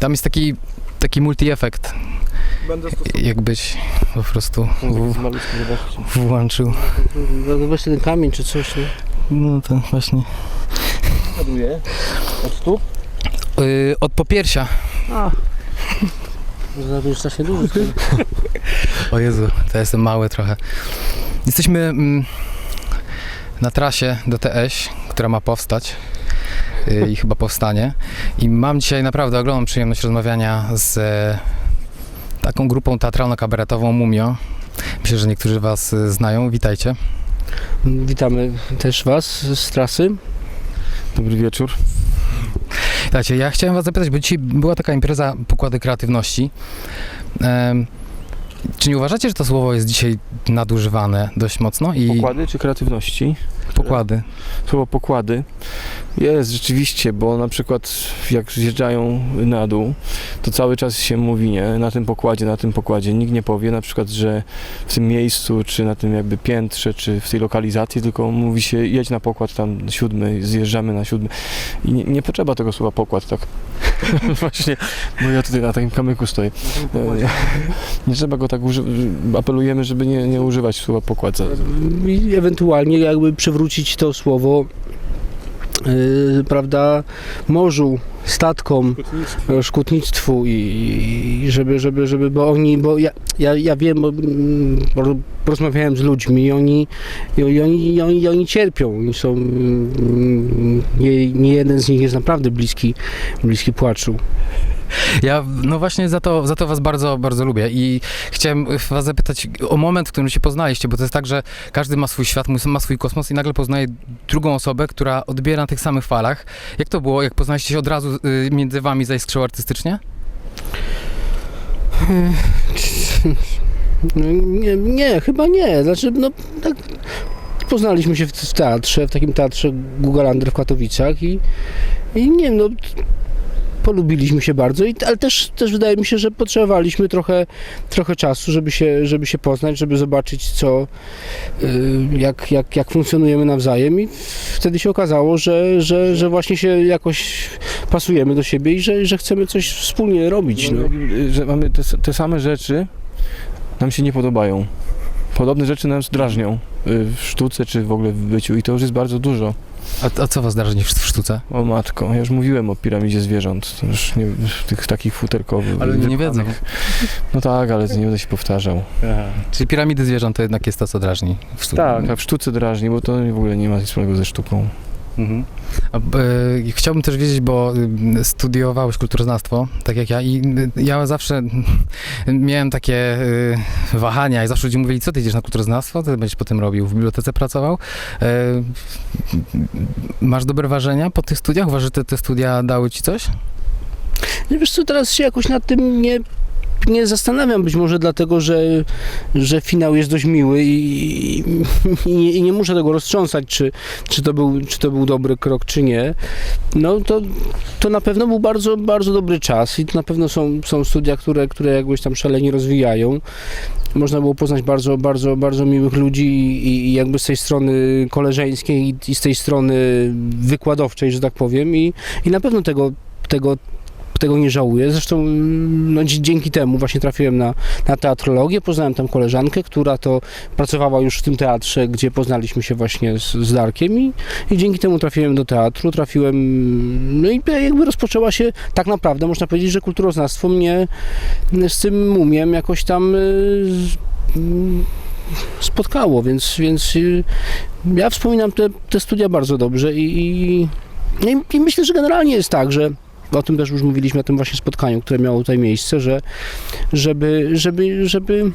Tam jest taki, taki multi-efekt, Będę stosował. jakbyś po prostu w, włączył. No, Weź ten kamień czy coś, nie? No to właśnie. Ładuję. Od stóp? Yy, od popiersia. A. To już strasznie duży. O Jezu, to jestem mały trochę. Jesteśmy mm, na trasie do TS, która ma powstać i chyba powstanie. I mam dzisiaj naprawdę ogromną przyjemność rozmawiania z e, taką grupą teatralno-kabaretową Mumio. Myślę, że niektórzy Was y, znają. Witajcie. Witamy też Was z trasy. Dobry wieczór. Słuchajcie, ja chciałem was zapytać, bo dzisiaj była taka impreza Pokłady Kreatywności. Czy nie uważacie, że to słowo jest dzisiaj nadużywane dość mocno? I Pokłady czy kreatywności? pokłady. Słowo pokłady jest rzeczywiście, bo na przykład jak zjeżdżają na dół, to cały czas się mówi, nie, na tym pokładzie, na tym pokładzie. Nikt nie powie na przykład, że w tym miejscu, czy na tym jakby piętrze, czy w tej lokalizacji, tylko mówi się jedź na pokład tam siódmy, zjeżdżamy na siódmy. I nie, nie potrzeba tego słowa pokład, tak. Właśnie, bo ja tutaj na takim kamyku stoję. E, Nie trzeba go tak używać, apelujemy, żeby nie, nie używać słowa pokład. I ewentualnie jakby przywrócić to słowo, yy, prawda, morzu, statkom, e, szkutnictwu i, i żeby, żeby, żeby, bo oni, bo ja, ja, ja wiem, bo, mm, bo porozmawiałem z ludźmi i oni, i oni, i oni, i oni cierpią, oni są, mm, nie, nie jeden z nich jest naprawdę bliski, bliski płaczu. Ja no właśnie za to, za to was bardzo, bardzo lubię i chciałem was zapytać o moment, w którym się poznaliście, bo to jest tak, że każdy ma swój świat, ma swój kosmos i nagle poznaje drugą osobę, która odbiera na tych samych falach. Jak to było? Jak poznaliście się od razu y, między wami zaiskrzyło artystycznie? No, Nie, nie, chyba nie. Znaczy, no tak poznaliśmy się w, teatrze, w takim teatrze Gugalander w Katowicach i, i nie wiem, no polubiliśmy się bardzo, i, ale też, też wydaje mi się, że potrzebowaliśmy trochę, trochę czasu, żeby się, żeby się poznać, żeby zobaczyć co, y, jak, jak, jak funkcjonujemy nawzajem i wtedy się okazało, że, że, że właśnie się jakoś pasujemy do siebie i że, że chcemy coś wspólnie robić. No. Że mamy te, te same rzeczy, nam się nie podobają. Podobne rzeczy nas drażnią y, w sztuce czy w ogóle w byciu i to już jest bardzo dużo. A, a co was drażni w, sztuce? O matko, ja już mówiłem o piramidzie zwierząt, to już nie, tych takich futerkowych. Ale nie wiedzą. No tak, ale nie będę się powtarzał. Czyli piramidy zwierząt to jednak jest to, co drażni w sztuce. Tak, a w sztuce drażni, bo to w ogóle nie ma nic wspólnego ze sztuką. Mhm. Chciałbym też wiedzieć, bo y, studiowałeś kulturoznawstwo, tak jak ja, i y, ja zawsze miałem takie y, wahania i zawsze ludzie mówili, co ty idziesz na kulturoznawstwo, ty będziesz potem robił, w bibliotece pracował. Masz dobre wrażenia po tych studiach? Uważasz, że te, te studia dały ci coś? Wiesz co, teraz się jakoś nad tym nie, nie zastanawiam, być może dlatego, że, że finał jest dość miły i, i, nie- i nie muszę tego roztrząsać, czy, czy, to był, czy to był dobry krok, czy nie. No to, to na pewno był bardzo, bardzo dobry czas i na pewno są, są studia, które, które jakbyś tam szalenie rozwijają. Można było poznać bardzo, bardzo, bardzo miłych ludzi i, i jakby z tej strony koleżeńskiej i z tej strony wykładowczej, że tak powiem i, i na pewno tego, tego tego nie żałuję. Zresztą no, dzie- dzięki temu właśnie trafiłem na, na teatrologię, poznałem tam koleżankę, która to pracowała już w tym teatrze, gdzie poznaliśmy się właśnie z, z Darkiem i, i dzięki temu trafiłem do teatru, trafiłem, no i jakby rozpoczęła się tak naprawdę, można powiedzieć, że kulturoznawstwo mnie z tym mumiem jakoś tam y, mm, spotkało, więc, więc y, ja wspominam te, te studia bardzo dobrze i, i, i, i myślę, że generalnie jest tak, że o tym też już mówiliśmy na tym właśnie spotkaniu, które miało tutaj miejsce, że żeby, żeby, żeby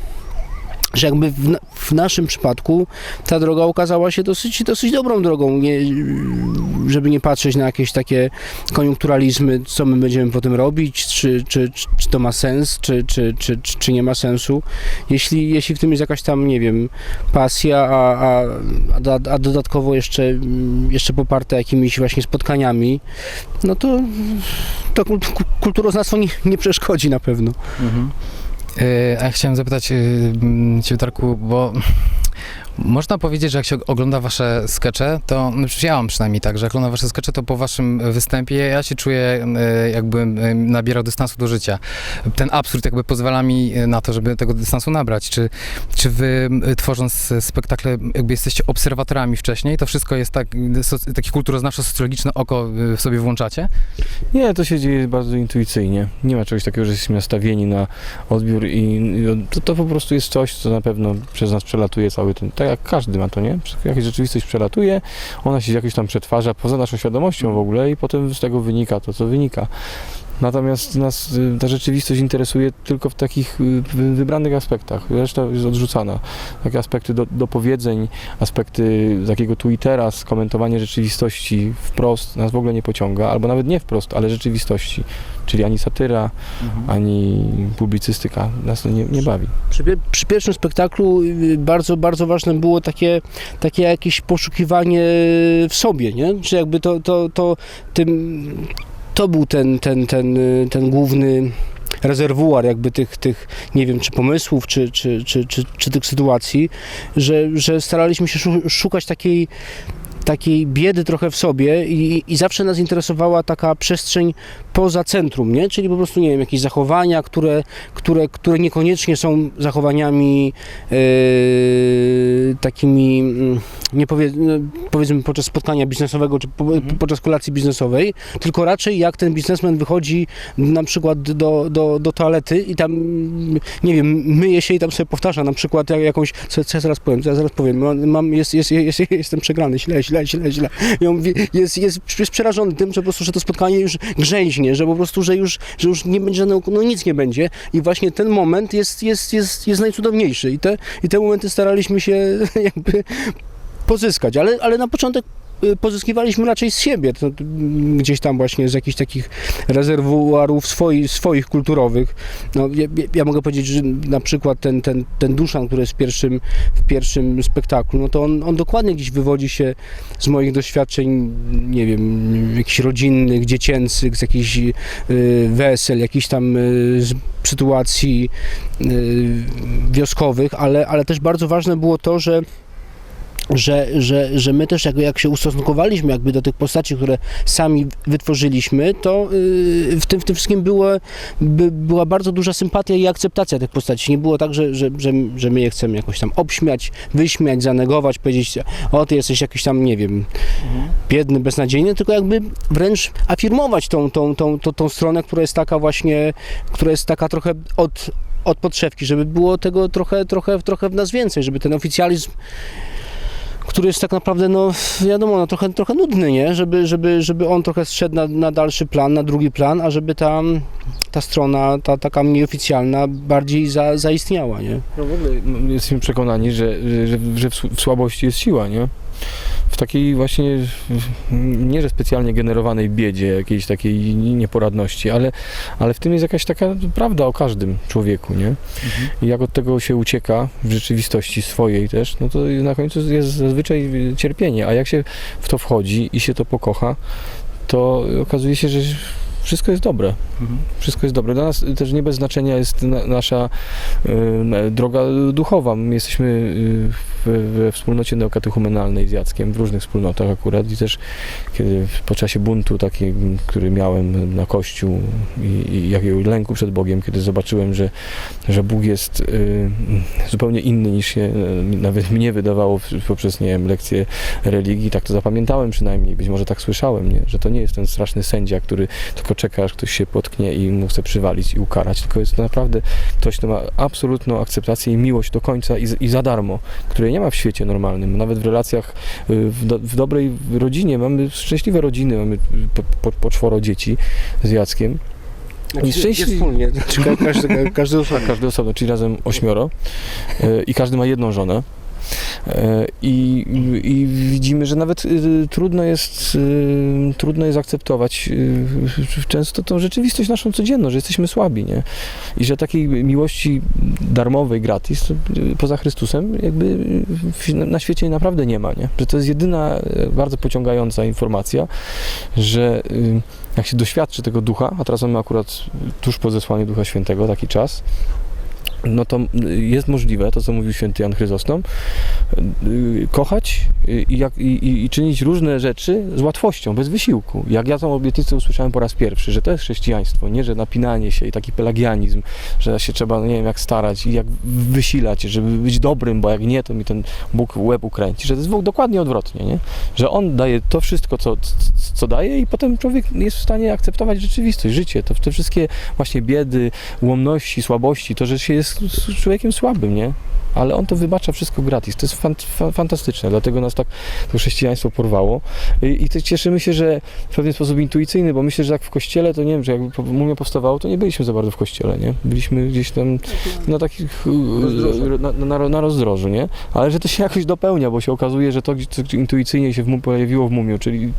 że jakby w, w naszym przypadku ta droga okazała się dosyć, dosyć dobrą drogą, nie, żeby nie patrzeć na jakieś takie koniunkturalizmy, co my będziemy potem robić, czy, czy, czy, czy to ma sens, czy, czy, czy, czy, nie ma sensu. Jeśli, jeśli w tym jest jakaś tam, nie wiem, pasja, a, a, a, a dodatkowo jeszcze, jeszcze poparte jakimiś właśnie spotkaniami, no to, to kult- kulturoznawstwo nie, nie przeszkodzi na pewno. E, A ja chciałem zapytać Cię, Darku, bo Można powiedzieć, że jak się ogląda wasze skecze, to no ja mam przynajmniej tak, że jak oglądam wasze skecze, to po waszym występie ja się czuję e, jakbym e, nabierał dystansu do życia. Ten absurd jakby pozwala mi e, na to, żeby tego dystansu nabrać. Czy, czy wy tworząc spektakle jakby jesteście obserwatorami wcześniej? To wszystko jest tak, takie kulturoznawczo-socjologiczne oko w sobie włączacie? Nie, to się dzieje bardzo intuicyjnie. Nie ma czegoś takiego, że jesteśmy nastawieni na odbiór i to, to po prostu jest coś, co na pewno przez nas przelatuje cały ten, tak jak każdy ma to, nie? Jakaś rzeczywistość przelatuje, ona się jakoś tam przetwarza poza naszą świadomością w ogóle i potem z tego wynika to, co wynika. Natomiast nas y, ta rzeczywistość interesuje tylko w takich y, wy- wybranych aspektach. Reszta jest odrzucana. Takie aspekty do, dopowiedzeń, aspekty takiego tu i teraz, komentowanie rzeczywistości wprost nas w ogóle nie pociąga, albo nawet nie wprost, ale rzeczywistości. Czyli ani satyra, ani publicystyka nas nie, nie bawi. Przy, przy pierwszym spektaklu y, bardzo, bardzo ważne było takie, takie jakieś poszukiwanie w sobie, nie? Czy jakby to, to, to, tym, to był ten, ten, ten, y, ten główny rezerwuar jakby tych, tych nie wiem, czy pomysłów, czy, czy, czy, czy, tych sytuacji, że, że staraliśmy się szu- szukać takiej takiej biedy trochę w sobie i, i zawsze nas interesowała taka przestrzeń poza centrum, nie? Czyli po prostu, nie wiem, jakieś zachowania, które, które, które niekoniecznie są zachowaniami e, takimi, mm, nie powie, no, powiedzmy podczas spotkania biznesowego, czy po, podczas kolacji biznesowej, tylko raczej jak ten biznesmen wychodzi na przykład do, do, do toalety i tam, nie wiem, myje się i tam sobie powtarza na przykład jak- jakąś, co, co ja zaraz powiem, co ja zaraz powiem, mam, mam jest, jest, jest, jestem przegrany, źle, źle, źle, źle. I on mówi, jest, jest, jest przerażony tym, że po prostu, że to spotkanie już grzęźnie, że po prostu, że już, że już nie będzie żadnego, no nic nie będzie. I właśnie ten moment jest, jest, jest, jest najcudowniejszy. I te, i te momenty staraliśmy się jakby pozyskać, ale, ale na początek pozyskiwaliśmy raczej z siebie, to, mm, gdzieś tam właśnie z jakichś takich rezerwuarów swoich, swoich kulturowych. No, ja, ja- mogę powiedzieć, że na przykład ten, ten, ten Duszan, który jest w pierwszym, w pierwszym spektaklu, no to on, on dokładnie gdzieś wywodzi się z moich doświadczeń, nie wiem, jakichś rodzinnych, dziecięcych, z jakichś y, wesel, jakichś tam y, sytuacji y, wioskowych, ale, ale też bardzo ważne było to, że że, że, że my też jak, jak się ustosunkowaliśmy jakby do tych postaci, które sami wytworzyliśmy, to yy, w, tym, w tym wszystkim było, by, była bardzo duża sympatia i akceptacja tych postaci. Nie było tak, że, że, że, że my je chcemy jakoś tam obśmiać, wyśmiać, zanegować, powiedzieć o ty jesteś jakiś tam, nie wiem, biedny, beznadziejny, tylko jakby wręcz afirmować tą, tą, tą, tą, tą stronę, która jest taka właśnie, która jest taka trochę od, od podszewki, żeby było tego trochę, trochę, trochę w nas więcej, żeby ten oficjalizm który jest tak naprawdę, no wiadomo, no, trochę, trochę nudny, nie? Żeby, żeby, żeby on trochę zszedł na, na dalszy plan, na drugi plan, a żeby ta, ta strona, ta taka mniej oficjalna, bardziej za, zaistniała, nie? No w ogóle jesteśmy przekonani, że, że, że w słabości jest siła, nie? W takiej właśnie, nie że specjalnie generowanej biedzie, jakiejś takiej nieporadności, ale, ale w tym jest jakaś taka prawda o każdym człowieku, nie? I jak od tego się ucieka w rzeczywistości swojej też, no to na końcu jest zazwyczaj cierpienie, a jak się w to wchodzi i się to pokocha, to okazuje się, że wszystko jest dobre. Wszystko jest dobre. Dla nas też nie bez znaczenia jest na, nasza y, droga duchowa. My jesteśmy y, w, we wspólnocie neokatechumenalnej z Jackiem, w różnych wspólnotach akurat i też kiedy po czasie buntu takim, który miałem na Kościół i, i jakiego lęku przed Bogiem, kiedy zobaczyłem, że, że Bóg jest y, zupełnie inny niż się y, nawet mnie wydawało poprzez, nie wiem, lekcje religii, tak to zapamiętałem przynajmniej, być może tak słyszałem, nie? że to nie jest ten straszny sędzia, który tylko czeka, aż ktoś się potknie i mu chce przywalić i ukarać, tylko jest to naprawdę ktoś, kto ma absolutną akceptację i miłość do końca i, i za darmo, której nie ma w świecie normalnym. Nawet w relacjach, y, w, do, w dobrej rodzinie, mamy szczęśliwe rodziny, mamy po, po, po czworo dzieci z Jackiem. I szczęśliwi- wspólnie, znaczy ka- każdy, każdy osobno. Każdy osobno, czyli razem ośmioro e, i każdy ma jedną żonę. I, I widzimy, że nawet y, trudno jest, y, trudno jest akceptować y, często tą rzeczywistość naszą codzienną, że jesteśmy słabi, nie? I że takiej miłości darmowej, gratis, poza Chrystusem, jakby na świecie naprawdę nie ma, nie? Że to jest jedyna e, bardzo pociągająca informacja, że jak się doświadczy tego ducha, a teraz mamy akurat tuż po zesłaniu Ducha Świętego taki czas, no to jest możliwe, to co mówił święty Jan Chryzostom, y, kochać y, i, jak, i, i- czynić różne rzeczy z łatwością, bez wysiłku. Jak ja tą obietnicę usłyszałem po raz pierwszy, że to jest chrześcijaństwo, nie, że napinanie się i taki pelagianizm, że się trzeba, no nie wiem, jak starać i jak wysilać, żeby być dobrym, bo jak nie, to mi ten Bóg łeb ukręci, że to jest dokładnie odwrotnie, nie? Że On daje to wszystko, co, co daje i potem człowiek jest w stanie akceptować rzeczywistość, życie, to te wszystkie właśnie biedy, ułomności, słabości, to, że się jest człowiekiem słabym, nie? Ale on to wybacza wszystko gratis. To jest fan, fa, fantastyczne, dlatego nas tak to chrześcijaństwo porwało. I, I cieszymy się, że w pewien sposób intuicyjny, bo myślę, że jak w kościele, to nie wiem, że jakby mumia powstawało, to nie byliśmy za bardzo w kościele, nie? Byliśmy gdzieś tam na takich, Rozdrożu. na, na, na rozdrożu, nie? Ale że to się jakoś dopełnia, bo się okazuje, że to intuicyjnie się w mu pojawiło w mumiu, czyli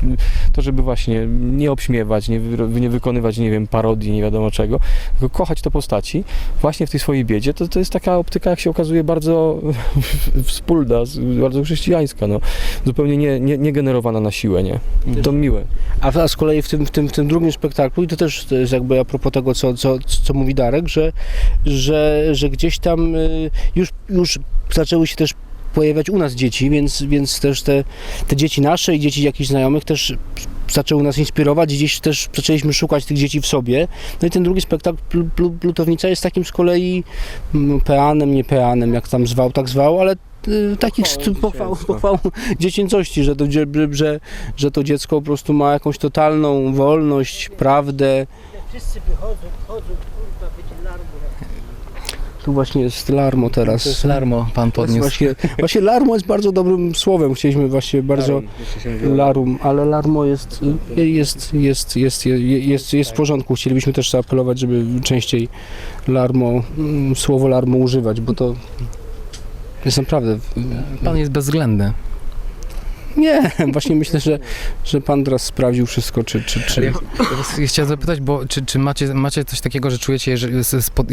to, żeby właśnie nie obśmiewać, nie, nie wykonywać, nie wiem, parodii, nie wiadomo czego, tylko kochać te postaci właśnie w tej swojej biedzie, to, to jest taka optyka, jak się okazuje, bardzo wspólna, bardzo chrześcijańska, no. Zupełnie nie, nie, nie generowana na siłę, nie? To miłe. A, a z kolei w tym, w, tym, w tym drugim spektaklu, i to też to jest jakby a propos tego, co, co, co mówi Darek, że, że, że gdzieś tam y, już, już zaczęły się też pojawiać u nas dzieci, więc, więc też te, te dzieci nasze i dzieci jakichś znajomych też zaczęły nas inspirować, gdzieś też zaczęliśmy szukać tych dzieci w sobie. No i ten drugi spektakl, Pl- Pl- Plutownica, jest takim z kolei mm, peanem, nie peanem, jak tam zwał, tak zwał, ale y, takich pochwał, pochwał dziecięcości, że to, dzie- że, że to dziecko po prostu ma jakąś totalną wolność, prawdę. Wszyscy wychodzą, wchodzą, kurwa. Tu właśnie jest larmo teraz. To jest larmo, pan podniósł. Właśnie, właśnie larmo jest bardzo dobrym słowem. Chcieliśmy właśnie bardzo larum, ale larmo jest, jest, jest, jest, jest, jest, jest w porządku. Chcielibyśmy też zaapelować, żeby częściej larmo, mm, słowo larmo używać, bo to jest naprawdę... Pan jest bezwzględny. Nie, właśnie myślę, że, że pan teraz sprawdził wszystko, czy... czy, czy... Ja, ja chciałem zapytać, bo czy, czy macie, macie coś takiego, że czujecie, że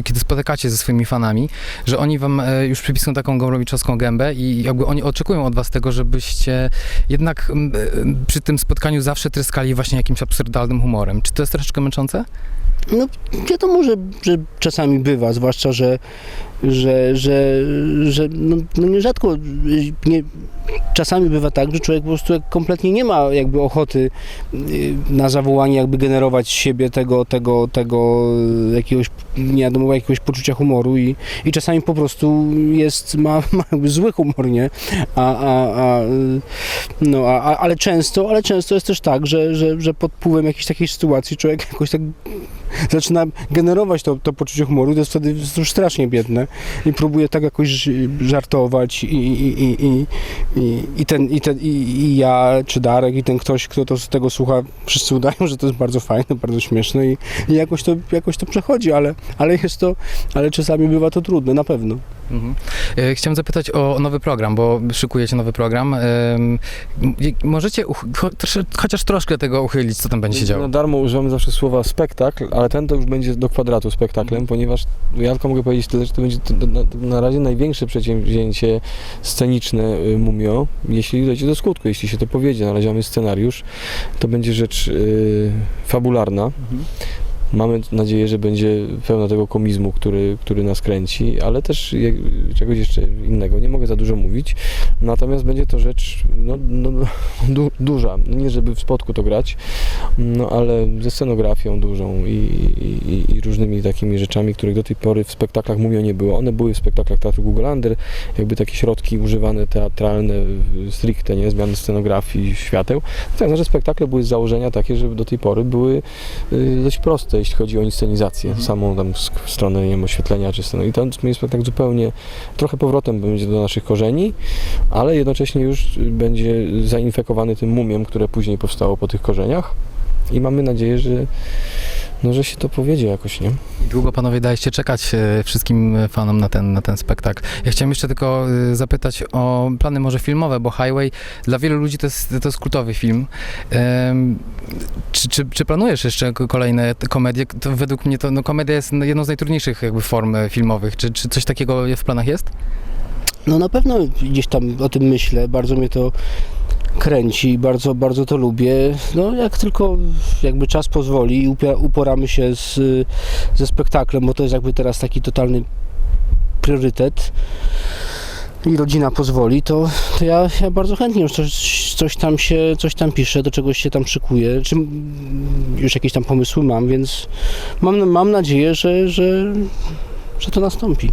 kiedy spotykacie ze swoimi fanami, że oni wam e, już przypisują taką gomrowiczowską gębę i jakby oni oczekują od was tego, żebyście jednak m, e, przy tym spotkaniu zawsze tryskali właśnie jakimś absurdalnym humorem. Czy to jest troszeczkę męczące? No wiadomo, że, że czasami bywa, zwłaszcza, że, że, że, że no, no nierzadko nie, czasami bywa tak, że człowiek po prostu kompletnie nie ma jakby ochoty y, na zawołanie jakby generować z siebie tego, tego, tego jakiegoś, nie wiadomo, jakiegoś poczucia humoru i, i czasami po prostu jest, ma, ma jakby zły humor, nie? A, a, a, no, a, ale często, ale często jest też tak, że, że, że pod wpływem jakiejś takiej sytuacji człowiek jakoś tak zaczyna generować to, to poczucie humoru, to jest wtedy już strasznie biedne i próbuje tak jakoś żartować i, i, i, i, i, ten, i, ten, i, i ja, czy Darek, i ten ktoś, kto to z tego słucha, wszyscy udają, że to jest bardzo fajne, bardzo śmieszne i, i jakoś, to, jakoś to przechodzi, ale, ale jest to, ale czasami bywa to trudne, na pewno. Mhm. E, Chciałem zapytać o nowy program, bo szykujecie nowy program. Możecie cho, chociaż troszkę tego uchylić, co tam będzie się działo? darmo używamy zawsze słowa spektakl, ale ten to już będzie do kwadratu spektaklem, Mhm. ponieważ ja tylko mogę powiedzieć tyle, że to będzie na, razie największe przedsięwzięcie sceniczne y, Mumio, jeśli dojdzie do skutku, jeśli się to powiedzie. Na razie mamy scenariusz, to będzie rzecz y, fabularna. Mhm. Mamy nadzieję, że będzie pełna tego komizmu, który, który nas kręci, ale też jak, czegoś jeszcze innego. Nie mogę za dużo mówić, natomiast będzie to rzecz no, no, no, du, duża. No Nie żeby w spotku to grać, no ale ze scenografią dużą i, i, i- różnymi takimi rzeczami, których do tej pory w spektaklach Mumio nie było. One były w spektaklach Teatru Google Under, jakby takie środki używane teatralne, y, stricte, nie? Zmiany scenografii, świateł. Tak, że spektakle były z założenia takie, że do tej pory były y, dość proste, jeśli chodzi o inscenizację, Mhm. samą tam stronę nie wiem, oświetlenia czy scenę. I ten jest tak zupełnie, trochę powrotem będzie do naszych korzeni, ale jednocześnie już będzie zainfekowany tym mumiem, które później powstało po tych korzeniach. I mamy nadzieję, że, no, że się to powiedzie jakoś, nie? Długo panowie daliście czekać e, wszystkim fanom na ten, na ten spektakl. Ja chciałem jeszcze tylko e, zapytać o plany może filmowe, bo Highway dla wielu ludzi to jest, to jest kultowy film. Czy, czy, czy planujesz jeszcze ko- kolejne komedie? To według mnie to no, komedia jest jedną z najtrudniejszych jakby form e, filmowych. Czy, czy coś takiego w planach jest? No na pewno gdzieś tam o tym myślę, bardzo mnie to kręci, bardzo, bardzo to lubię. No jak tylko jakby czas pozwoli i uporamy się z, ze spektaklem, bo to jest jakby teraz taki totalny priorytet i rodzina pozwoli, to, to ja, ja bardzo chętnie już coś, coś tam się, coś tam piszę, do czegoś się tam szykuję, czy już jakieś tam pomysły mam, więc mam, mam nadzieję, że, że, że to nastąpi.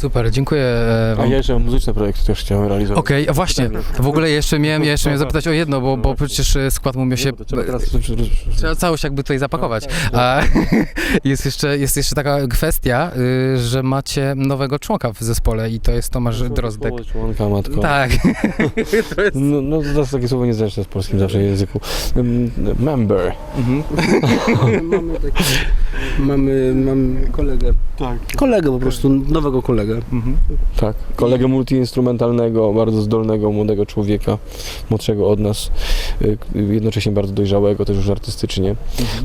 Super, dziękuję e, A ja jeszcze mam muzyczne projekty też chciałem realizować. Okej, a właśnie, w ogóle jeszcze miałem, ja jeszcze miałem zapytać o jedno, bo, bo przecież e, skład mu się... No, trzeba całość jakby tutaj zapakować. A jest jeszcze, jest jeszcze taka kwestia, y, że macie nowego członka w zespole i to jest Tomasz Drozdek. Członka, matko. Tak. No, no to jest takie słowo niezręczne w polskim zawsze języku. Member. Mhm. mamy, taki, mamy, mamy kolegę, Tak. kolegę po prostu, nowego kolegę. Mhm. Tak. Kolegę multiinstrumentalnego, bardzo zdolnego, młodego człowieka, młodszego od nas, y, jednocześnie bardzo dojrzałego też już artystycznie,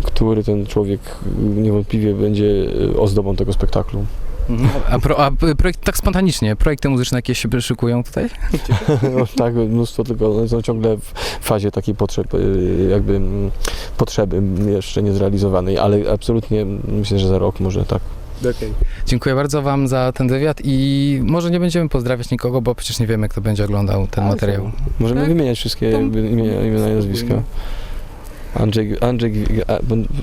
który ten człowiek y, niewątpliwie będzie y, ozdobą tego spektaklu. Mhm. A, pro, a projekt tak spontanicznie, projekty muzyczne jakieś się szykują tutaj? No, tak, mnóstwo tylko, są ciągle w fazie takiej potrzeb, jakby mm, potrzeby jeszcze niezrealizowanej, ale absolutnie myślę, że za rok może tak. Dziękuję bardzo wam za ten wywiad i może nie będziemy pozdrawiać nikogo, bo przecież nie wiemy, kto będzie oglądał ten materiał. Możemy Tak. wymieniać wszystkie jakby imiona i nazwiska. Andrzej, Andrzej,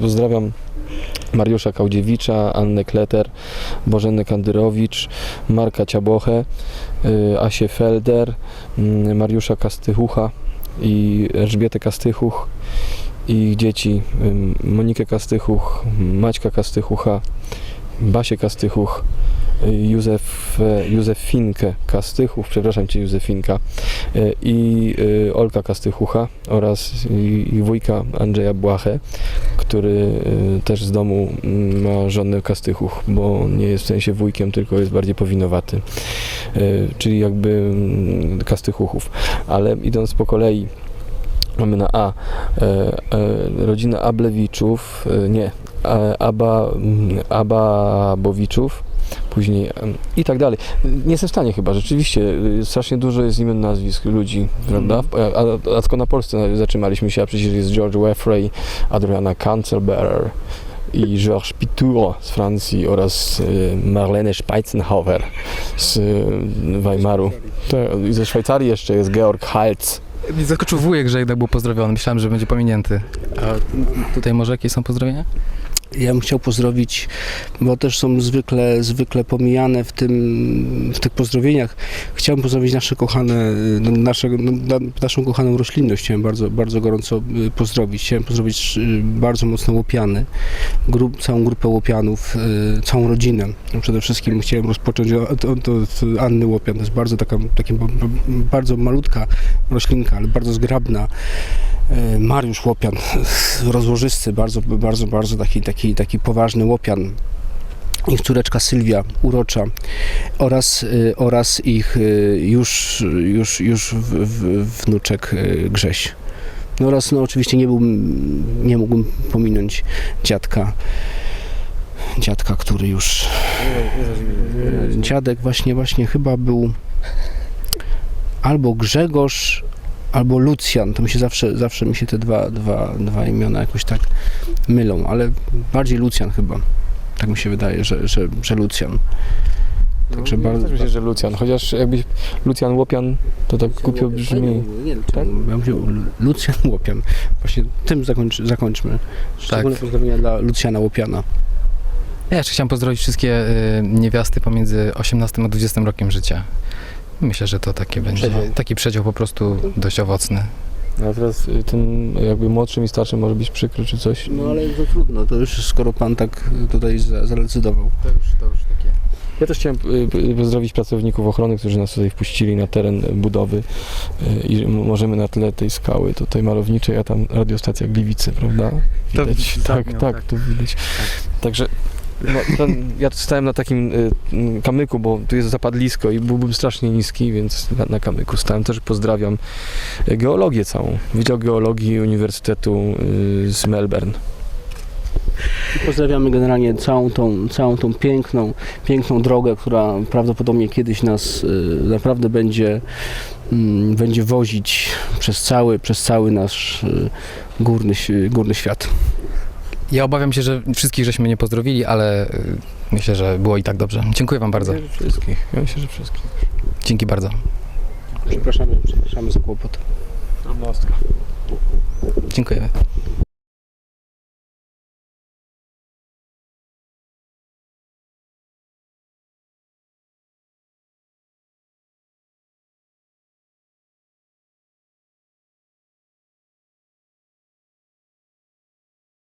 pozdrawiam Mariusza Kałdziewicza, Annę Kleter, Bożenę Kandyrowicz, Marka Ciabochę, y, Asię Felder, mm, Mariusza Kastychucha i Elżbietę Kastychuch i ich dzieci ym, Monikę Kastychuch, Maćka Kastychucha, Basię Kastychuch, y, Józef, e, Józefinkę Kastychuch, przepraszam Cię Józefinka, e, i y, Olka Kastychucha oraz i, i wujka Andrzeja Błachę, który y, też z domu mm, ma żonę Kastychuch, bo nie jest w sensie wujkiem, tylko jest bardziej powinowaty, Y, czyli jakby mm, Kastychuchów. Ale idąc po kolei, mamy na A e, e, rodzina Ablewiczów, e, nie, Aba, mm, Ababowiczów, później i tak dalej. Nie jestem w stanie chyba, rzeczywiście, y, strasznie dużo jest imion, nazwisk ludzi, prawda? A, a, a tylko na Polsce zatrzymaliśmy się, a przecież jest George Weffrey, Adriana Kanzelberer i Georges Pitour z Francji oraz y, Marlene Speizenhower z y, Weimaru. I ze Szwajcarii jeszcze jest Georg Haltz. Mnie zaskoczył wujek, że jednak był pozdrowiony. Myślałem, że będzie pominięty. A tutaj może jakieś są pozdrowienia? Ja bym chciał pozdrowić, bo też są zwykle, zwykle pomijane w, tym, w tych pozdrowieniach. Chciałbym pozdrowić nasze kochane, no, nasze, no, na- naszą kochaną roślinność. Chciałem bardzo, bardzo gorąco y, pozdrowić. Chciałem pozdrowić y, bardzo mocno łopiany, grup, całą grupę łopianów, y, całą rodzinę. No, Przede wszystkim chciałem rozpocząć od, od, od Anny Łopian. To jest bardzo taka, b- bardzo malutka roślinka, ale bardzo zgrabna. E, Mariusz Łopian, rozłożysty, bardzo, bardzo, bardzo taki, taki, taki poważny Łopian. Ich córeczka Sylwia, urocza, oraz, y, oraz ich y, już, już, już w, w, wnuczek Grześ. No oraz no, oczywiście nie, byłbym, nie mógłbym pominąć dziadka, dziadka, który już... Dziadek właśnie, właśnie chyba był albo Grzegorz, albo Lucjan. To mi się zawsze, zawsze mi się te dwa, dwa, dwa imiona jakoś tak mylą, ale bardziej Lucjan chyba. Tak mi się wydaje, że, że, że Lucjan. Także no, bardzo- myślę, że Lucjan, chociaż jakbyś Lucjan Łopian, to tak głupio brzmi. Nie, tak? Ja Lucjan Łopian. Właśnie tym zakończy, zakończmy. Szczególne pozdrowienia dla Lucjana Łopiana. Ja jeszcze chciałem pozdrowić wszystkie y, niewiasty pomiędzy 18 a 20 rokiem życia. Myślę, że to takie będzie, Przedział. taki przedział po prostu dość owocny. A teraz y, tym jakby młodszym i starszym może być przykry czy coś. No ale to trudno, to już skoro pan tak tutaj za- zadecydował. To już, to już takie. Ja też chciałem y, y, pozdrowić pracowników ochrony, którzy nas tutaj wpuścili na teren budowy i możemy na tle tej skały tutaj malowniczej, a tam radiostacja Gliwice, prawda? To Widać. za tak, nią, tak, tak. to widać. Także no, ten, ja stałem na takim y, mm, kamyku, bo tu jest zapadlisko i byłbym strasznie niski, więc na, na kamyku stałem. Też pozdrawiam y, geologię całą, Wydział Geologii Uniwersytetu y, z Melbourne. I Pozdrawiamy generalnie całą tą, całą tą piękną, piękną drogę, która prawdopodobnie kiedyś nas y, naprawdę będzie, mm, będzie wozić przez cały, przez cały nasz y, górny, górny świat. Ja obawiam się, że wszystkich żeśmy nie pozdrowili, ale y, myślę, że było i tak dobrze. Dziękuję Wam bardzo. Myślę, że Wszystkich. Ja myślę, że wszystkich. Dzięki bardzo. Przepraszamy, przepraszamy za kłopot. Jednostka. Dziękujemy.